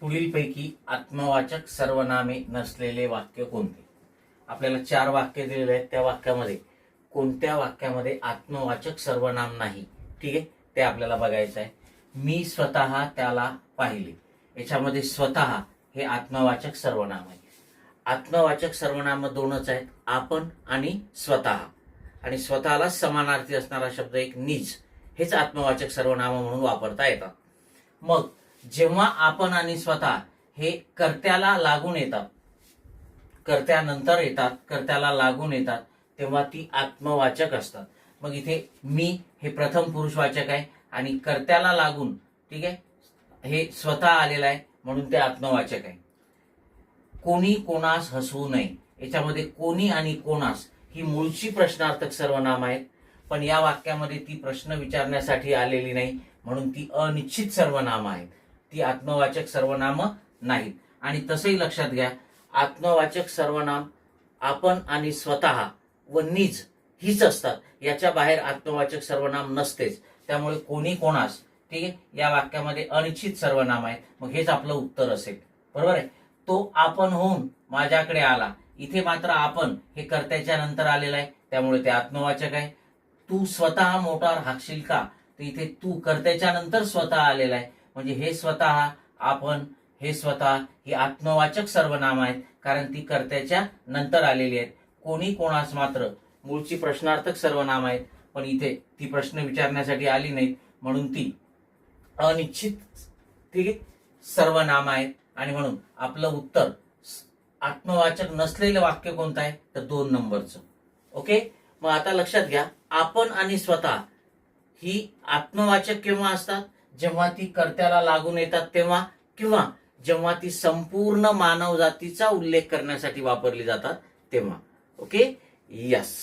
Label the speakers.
Speaker 1: पुढीलपैकी आत्मवाचक सर्वनामे नसलेले वाक्य कोणते? आपल्याला चार वाक्य दिलेले आहेत. त्या वाक्यामध्ये कोणत्या वाक्यामध्ये आत्मवाचक सर्वनाम नाही? ठीक आहे? ते आपल्याला बघायचं आहे. मी स्वतः त्याला पाहिले. याच्यामध्ये स्वतः हे आत्मवाचक सर्वनाम आहे. आत्मवाचक सर्वनाम दोनच आहेत. आपण आणि स्वतः. आणि स्वतःला समानार्थी असणारा शब्द एक निज. हेच आत्मवाचक सर्वनाम म्हणून वापरता येतात. मग जेव्हा आपण आणि स्वतः हे कर्त्याला लागून येतात कर्त्यानंतर येतात कर्त्याला लागून येतात तेव्हा ती आत्मवाचक असतात. मग इथे मी हे प्रथम पुरुषवाचक आहे आणि कर्त्याला लागून ठीक आहे हे स्वतः आलेलं आहे म्हणून ते आत्मवाचक आहे. कोणी कोणास हसवू नये. याच्यामध्ये कोणी आणि कोणास ही मूळची प्रश्नार्थक सर्वनाम आहेत पण या वाक्यामध्ये ती प्रश्न विचारण्यासाठी आलेली नाही म्हणून ती अनिश्चित सर्वनाम आहेत. ती आत्मवाचक सर्वनाम नाहीत. आणि तसंही लक्षात घ्या आत्मवाचक सर्वनाम आपण आणि स्वतः व निज हीच असतात. याच्या बाहेर आत्मवाचक सर्वनाम नसतेच. त्यामुळे कोणी कोणास ठीक आहे या वाक्यामध्ये अनिश्चित सर्वनाम आहे. मग हेच आपलं उत्तर असेल. बरोबर आहे? तो आपण होऊन माझ्याकडे आला. इथे मात्र आपण हे कर्त्याच्या नंतर आलेलं आहे. त्यामुळे ते आत्मवाचक आहे. तू स्वतः मोटार हाकशील का? तर इथे तू कर्त्याच्या नंतर स्वतः आलेला आहे. म्हणजे हे स्वतः आपण हे स्वतः ही आत्मवाचक सर्वनाम आहेत कारण ती कर्त्याच्या नंतर आलेली आहेत. कोणी कोणास मात्र मूळची प्रश्नार्थक सर्वनाम आहेत पण इथे ती प्रश्न विचारण्यासाठी आली नाहीत म्हणून ती अनिश्चित ती सर्वनाम आहेत. आणि म्हणून आपलं उत्तर आत्मवाचक नसलेलं वाक्य कोणतं आहे? तर दोन नंबरचं. ओके? मग आता लक्षात घ्या आपण आणि स्वतः ही आत्मवाचक केव्हा असतात? जेव्हा ती कर्त्याला लागून येतात तेव्हा किंवा जेव्हा ती संपूर्ण मानव जातीचा उल्लेख करण्यासाठी वापरली जातात तेव्हा. Okay yes